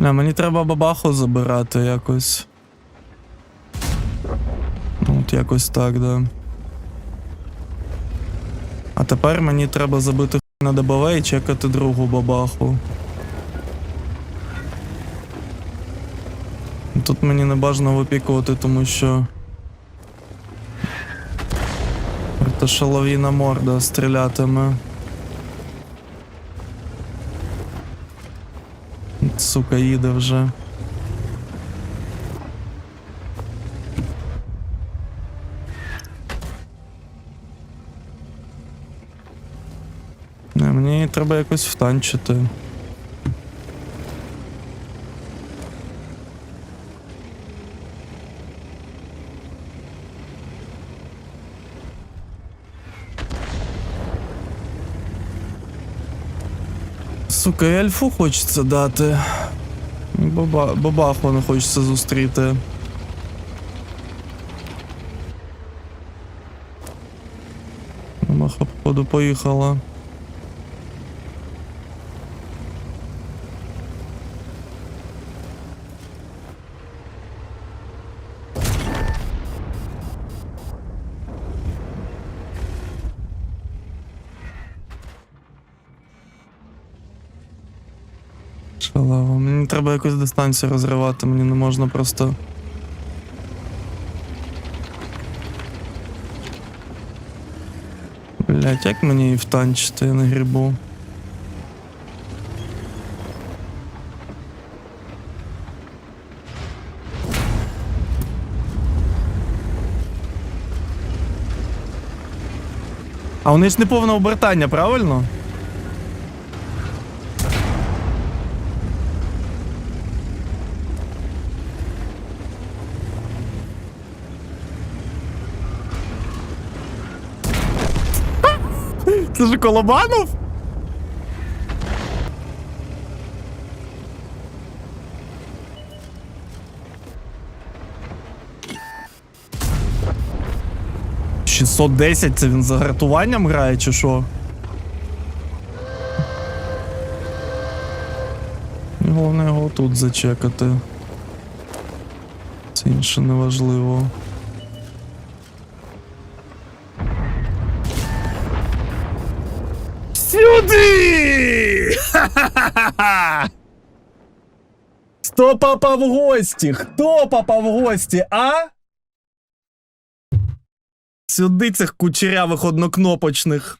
Не, мені треба бабаху забирати якось. Ну, От якось так, да. А тепер мені треба забити хуй на ДБВ і чекати другу бабаху. Тут мені не бажано випікувати, тому що. Та шаловіна морда стрілятиме. Сука, їде вже. Не, мені треба якось втанчити. Сука, і альфу хочеться дати. Баба, бабаху не хочеться зустріти. Маха, походу, поїхала. Шалава. Мені треба якусь дистанцію розривати, мені не можна просто. Блять, як мені її втанчити, я не грибу. А вони ж не повне обертання, правильно? Це ж Колобанов? «610» це він за гратуванням грає, чи що? Головне його тут зачекати. Це інше неважливо. Сюди! Ха-ха-ха-ха! Хто папа в гості? Хто папа в гості, а? Сюди цих кучерявих однокнопочних.